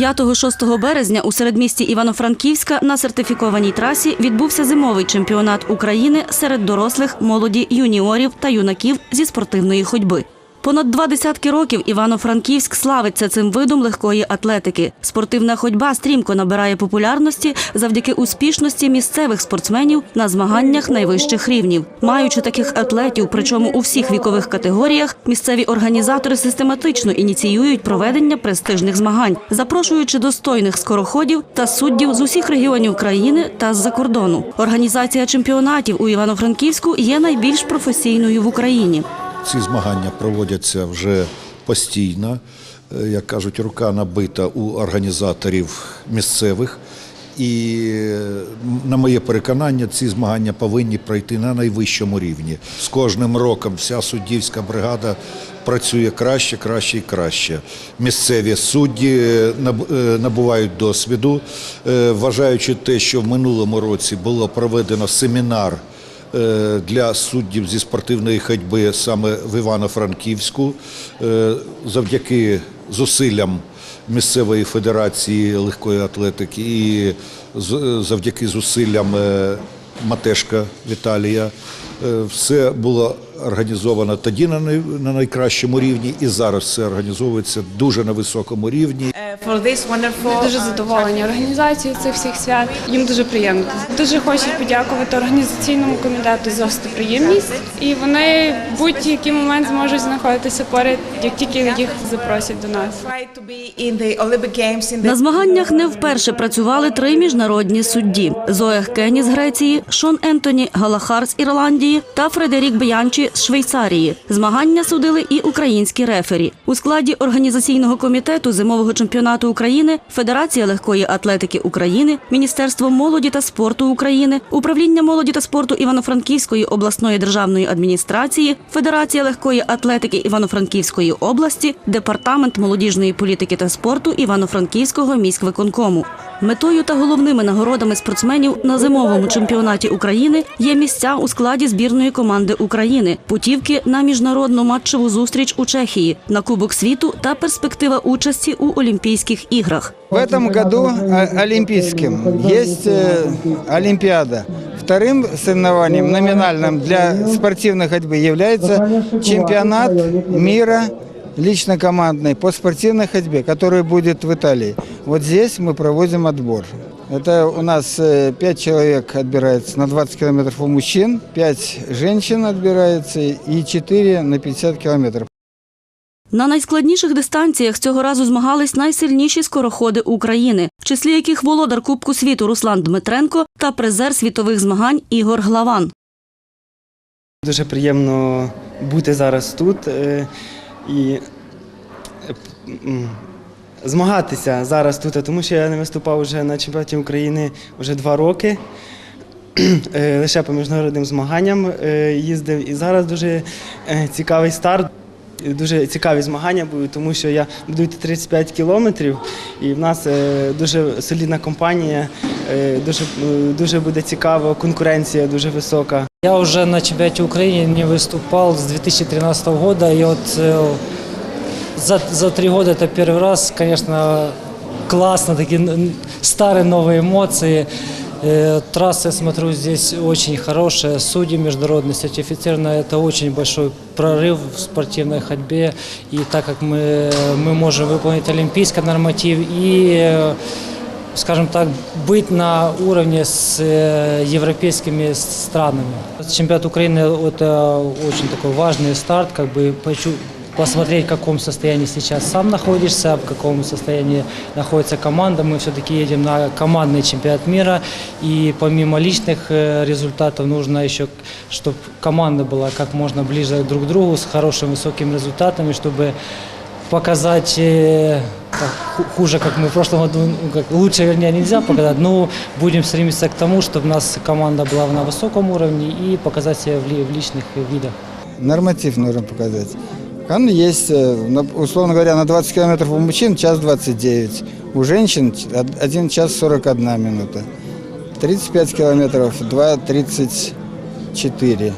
П'ятого-6 березня у середмісті Івано-Франківська на сертифікованій трасі відбувся зимовий чемпіонат України серед дорослих, молоді, юніорів та юнаків зі спортивної ходьби. Понад два десятки років Івано-Франківськ славиться цим видом легкої атлетики. Спортивна ходьба стрімко набирає популярності завдяки успішності місцевих спортсменів на змаганнях найвищих рівнів. Маючи таких атлетів, причому у всіх вікових категоріях, місцеві організатори систематично ініціюють проведення престижних змагань, запрошуючи достойних скороходів та суддів з усіх регіонів країни та з-за кордону. Організація чемпіонатів у Івано-Франківську є найбільш професійною в Україні. Ці змагання проводяться вже постійно. Е, Як кажуть, рука набита у організаторів місцевих. І на моє переконання, ці змагання повинні пройти на найвищому рівні. З кожним роком вся суддівська бригада працює краще, краще і краще. Місцеві судді е, е, набувають досвіду, вважаючи те, що в минулому році було проведено семінар для суддів зі спортивної ходьби саме в Івано-Франківську Е, завдяки зусиллям місцевої федерації легкої атлетики і завдяки зусиллям е, Матешка Віталія. Е, Все було організовано тоді на най- на найкращому рівні, і зараз все організовується дуже на високому рівні. wonderful. Ми дуже uh, задоволені організацією цих всіх свят. Їм дуже приємно. Дуже хочуть подякувати організаційному комітету за гостеприємність. І вони будь-який момент зможуть знаходитися поряд, як тільки їх запросять до нас. На змаганнях не вперше працювали три міжнародні судді: Зоя Кені з Греції, Шон Ентоні Галахар з Ірландії та Фредерік Б'янчі з Швейцарії. Змагання судили і українські рефері. У складі організаційного комітету зимового чемпіонату України, Федерація легкої атлетики України, Міністерство молоді та спорту України, Управління молоді та спорту Івано-Франківської обласної державної адміністрації, Федерація легкої атлетики Івано-Франківської області, Департамент молодіжної політики та спорту Івано-Франківського міськвиконкому. Метою та головними нагородами спортсменів на зимовому чемпіонаті України є місця у складі збірної команди України, путівки на міжнародну матчеву зустріч у Чехії, на Кубок світу та перспектива участі у Олімпійських іграх. В этом году о- олимпийским есть э, Олимпиада. Вторым соревнованием номинальным для спортивной ходьбы является чемпионат мира лично командный по спортивной ходьбе, который будет в Италии. Вот здесь мы проводим отбор. Это у нас э, пять человек отбирается на 20 километров у мужчин, пять женщин отбирается и 4 на 50 километров. На найскладніших дистанціях цього разу змагались найсильніші скороходи України, в числі яких володар Кубку світу Руслан Дмитренко та призер світових змагань Ігор Главан. Дуже приємно бути зараз тут е, і е, змагатися зараз тут, тому що я не виступав вже на чемпіонаті України вже два роки. Е, Лише по міжнародним змаганням е, їздив. І зараз дуже е, цікавий старт. Дуже цікаві змагання будуть, тому що я буду йти 35 кілометрів, і в нас е, дуже солідна компанія, е, дуже, е, дуже буде цікаво, конкуренція дуже висока. Я уже на чемпионате Украины не выступал с 2013 года, и вот э, за, за три года это первый раз, конечно, классно, такие н- старые новые эмоции. Э, Трасса, я смотрю, здесь очень хорошая, судьи международные, сертифицированные, это очень большой прорыв в спортивной ходьбе. И так как мы, мы можем выполнить олимпийский норматив и э, скажем так, быть на уровне с э, европейскими странами. Чемпионат Украины – это очень такой важный старт, как бы почу- посмотреть, в каком состоянии сейчас сам находишься, в каком состоянии находится команда. Мы все-таки едем на командный чемпионат мира, и помимо личных э, результатов нужно еще, чтобы команда была как можно ближе друг к другу, с хорошими высокими результатами, чтобы показать э, хуже, как мы в прошлом году, ну, как лучше, вернее, нельзя показать, но будем стремиться к тому, чтобы у нас команда была на высоком уровне и показать себя в личных видах. Норматив нужно показать. Он есть, э, на- условно говоря, на 20 километров у мужчин час 29, у женщин 1 час 41 минута. 35 километров 2.34.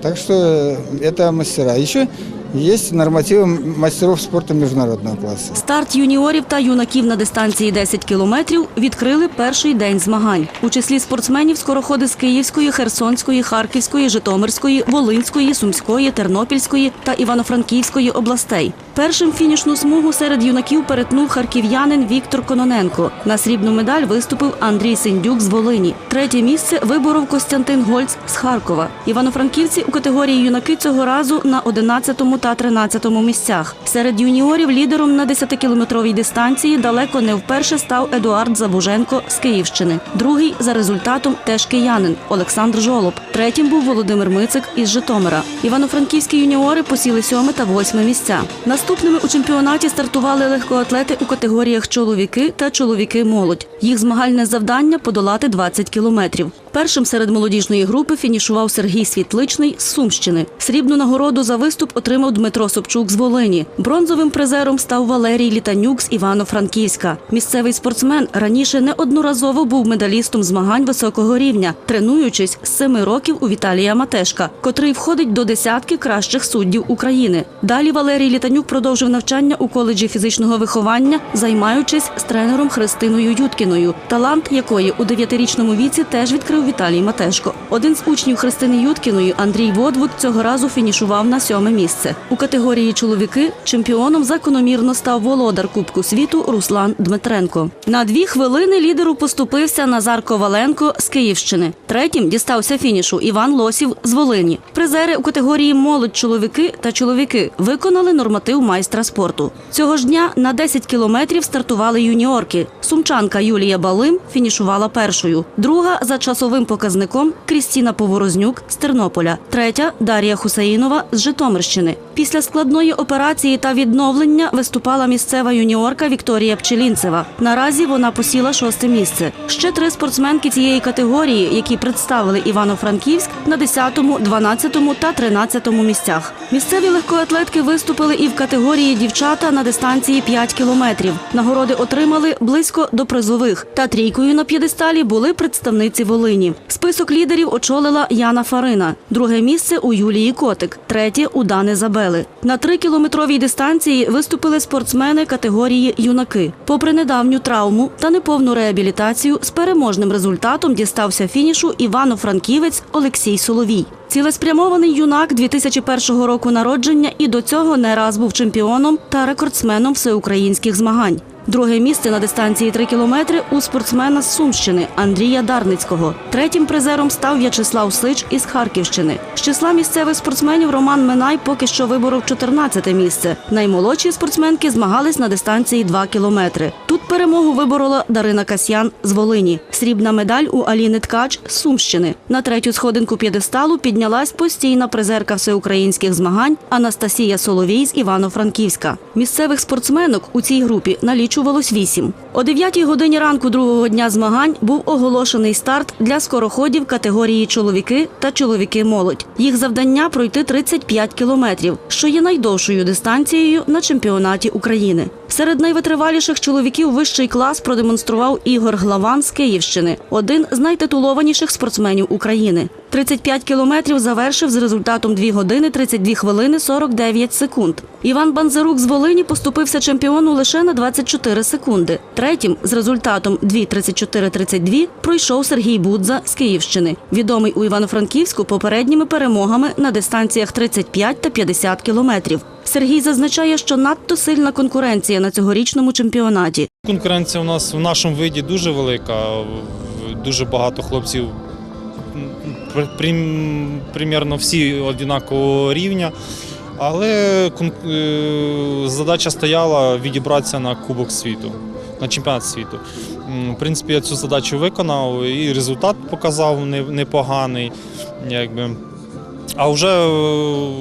Так что э, это мастера. Еще есть нормативы мастеров спорта международного класса. Старт юніорів та юнаків на дистанції 10 кілометрів відкрили перший день змагань. У числі спортсменів скороходи з Київської, Херсонської, Харківської, Житомирської, Волинської, Сумської, Тернопільської та Івано-Франківської областей. Першим фінішну смугу серед юнаків перетнув харків'янин Віктор Кононенко. На срібну медаль виступив Андрій Синдюк з Волині. Третє місце виборов Костянтин Гольц з Харкова. Івано-франківці у категорії юнаки цього разу на 11 та 13 місцях. Серед юніорів лідером на 10-кілометровій дистанції далеко не вперше став Едуард Забуженко з Київщини. Другий за результатом теж киянин Олександр Жолоб. Третім був Володимир Мицик із Житомира. Івано-франківські юніори посіли сьоме та восьме місця. Наступними у чемпіонаті стартували легкоатлети у категоріях чоловіки та чоловіки-молодь. Їх змагальне завдання подолати 20 кілометрів. Першим серед молодіжної групи фінішував Сергій Світличний з Сумщини. Срібну нагороду за виступ отримав Дмитро Собчук з Волині. Бронзовим призером став Валерій Літанюк з Івано-Франківська. Місцевий спортсмен раніше неодноразово був медалістом змагань високого рівня, тренуючись з семи років у Віталія Матешка, котрий входить до десятки кращих суддів України. Далі Валерій Літанюк продовжив навчання у коледжі фізичного виховання, займаючись з тренером Христиною Юткіною, талант якої у дев'ятирічному віці теж відкрив Віталій Матешко. Один з учнів Христини Юткіної, Андрій Водвуд, цього разу фінішував на сьоме місце. У категорії чоловіки чемпіоном закономірно став володар Кубку світу Руслан Дмитренко. На дві хвилини лідеру поступився Назар Коваленко з Київщини. Третім дістався фінішу Іван Лосів з Волині. Призери у категорії молодь чоловіки та чоловіки виконали норматив майстра спорту. Цього ж дня на 10 кілометрів стартували юніорки. Сумчанка Юлія Балим фінішувала першою. Друга за часовим показником Крістіна Поворознюк з Тернополя. Третя Дар'я Хусаїнова з Житомирщини. Після складної операції та відновлення виступала місцева юніорка Вікторія Пчелінцева. Наразі вона посіла шосте місце. Ще три спортсменки цієї категорії, які представили Івано-Франківськ на 10, 12 та 13 місцях. Місцеві легкоатлетки виступили і в категорії дівчата на дистанції 5 кілометрів. Нагороди отримали близько до призових. Та трійкою на п'єдесталі були представниці Волині. Список лідерів очолила Яна Фарина. Друге місце у Юлії Котик, третє у Дани Забели. На трикілометровій дистанції виступили спортсмени категорії юнаки. Попри недавню травму та неповну реабілітацію, з переможним результатом дістався фінішу Івано-Франківець Олексій Соловій. Цілеспрямований юнак 2001 року народження і до цього не раз був чемпіоном та рекордсменом всеукраїнських змагань. Друге місце на дистанції 3 кілометри у спортсмена з Сумщини Андрія Дарницького. Третім призером став В'ячеслав Сич із Харківщини. З числа місцевих спортсменів Роман Минай поки що виборов 14 місце. Наймолодші спортсменки змагались на дистанції 2 кілометри. Тут перемогу виборола Дарина Касьян з Волині. Срібна медаль у Аліни Ткач з Сумщини. На третю сходинку п'єдесталу піднялась постійна призерка всеукраїнських змагань Анастасія Соловій з Івано-Франківська. Місцевих спортсменок у цій групі налічувалось вісім. О 9 годині ранку другого дня змагань був оголошений старт для скороходів категорії чоловіки та чоловіки-молодь. Їх завдання пройти 35 кілометрів, що є найдовшою дистанцією на чемпіонаті України. Серед найвитриваліших чоловіків вищий клас продемонстрував Ігор Главан з Київщини, один з найтитулованіших спортсменів України. 35 кілометрів завершив з результатом 2 години 32 хвилини 49 секунд. Іван Банзарук з Волині поступився чемпіону лише на 24 секунди. Третім з результатом 2.34.32 пройшов Сергій Будза з Київщини, відомий у Івано-Франківську попередніми перемогами на дистанціях 35 та 50 кілометрів. Сергій зазначає, що надто сильна конкуренція на цьогорічному чемпіонаті. Конкуренція у нас в нашому виді дуже велика. Дуже багато хлопців при- примірно всі однакового рівня. Але е, задача стояла відібратися на Кубок світу, на чемпіонат світу. В принципі, я цю задачу виконав і результат показав непоганий. Якби. А вже е,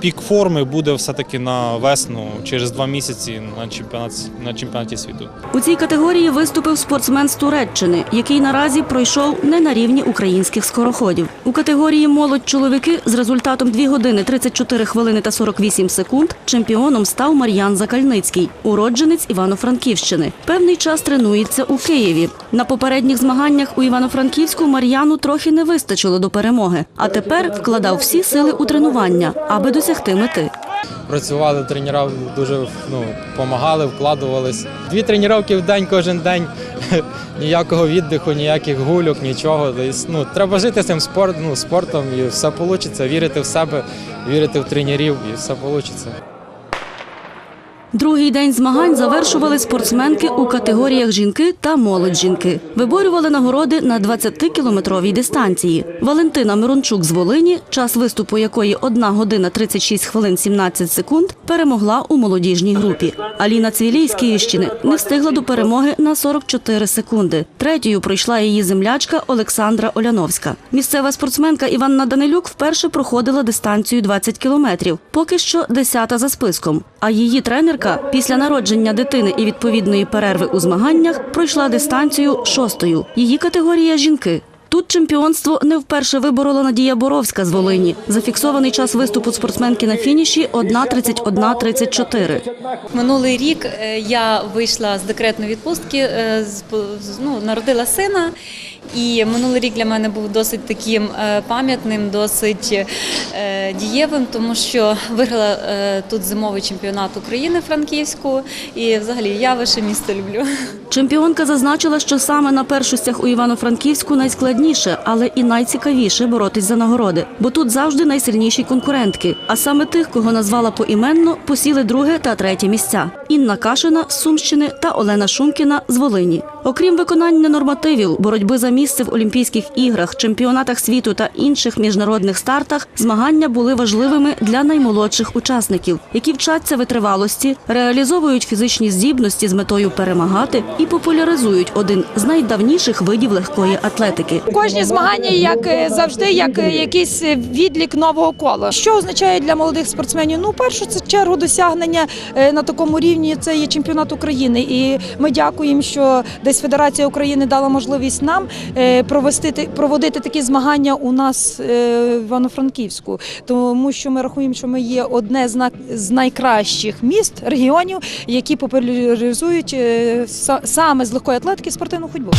пік форми буде все-таки на весну, через два місяці на чемпіонат на чемпіонаті світу. У цій категорії виступив спортсмен з Туреччини, який наразі пройшов не на рівні українських скороходів. У категорії молодь чоловіки з результатом 2 години 34 хвилини та 48 секунд чемпіоном став Мар'ян Закальницький, уродженець Івано-Франківщини. Певний час тренується у Києві. На попередніх змаганнях у Івано-Франківську Мар'яну трохи не вистачило до перемоги, а тепер вкладав всі сили у тренування, аби досягти мети. працювали, тренера дуже ну, допомагали, вкладувались. Дві тренування в день кожен день, ніякого віддиху, ніяких гульок, нічого. Ну, треба жити цим спорт, ну, спортом і все вийде, вірити в себе, вірити в тренерів і все вийде. Другий день змагань завершували спортсменки у категоріях жінки та молодь жінки. Виборювали нагороди на 20-кілометровій дистанції. Валентина Мирончук з Волині, час виступу якої 1 година 36 хвилин 17 секунд, перемогла у молодіжній групі. Аліна Цвілій з Київщини не встигла до перемоги на 44 секунди. Третьою пройшла її землячка Олександра Оляновська. Місцева спортсменка Іванна Данилюк вперше проходила дистанцію 20 кілометрів. Поки що десята за списком. А її тренерка після народження дитини і відповідної перерви у змаганнях пройшла дистанцію шостою. Її категорія жінки. Тут чемпіонство не вперше виборола Надія Боровська з Волині. Зафіксований час виступу спортсменки на фініші 1.31.34. Минулий рік е, я вийшла з декретної відпустки, е, ну, народила сина. І минулий рік для мене був досить таким е, пам'ятним, досить е, дієвим, тому що виграла е, тут зимовий чемпіонат України Франківську. І взагалі я ваше місто люблю. Чемпіонка зазначила, що саме на першостях у Івано-Франківську найскладніше, але і найцікавіше боротись за нагороди, бо тут завжди найсильніші конкурентки. А саме тих, кого назвала поіменно, посіли друге та третє місця: Інна Кашина з Сумщини та Олена Шумкіна з Волині. Окрім виконання нормативів, боротьби за місце в Олімпійських іграх, чемпіонатах світу та інших міжнародних стартах, змагання були важливими для наймолодших учасників, які вчаться витривалості, реалізовують фізичні здібності з метою перемагати і популяризують один з найдавніших видів легкої атлетики. Кожні змагання, як завжди, як якийсь відлік нового кола. Що означає для молодих спортсменів? Ну, першу це чергу досягнення е, на такому рівні. Це є чемпіонат України, і ми дякуємо, що десь Федерація України дала можливість нам е, провести проводити такі змагання у нас е, в Івано-Франківську, тому що ми рахуємо, що ми є одне з найкращих міст регіонів, які популяризують е, саме з легкої атлетики спортивну ходьбу.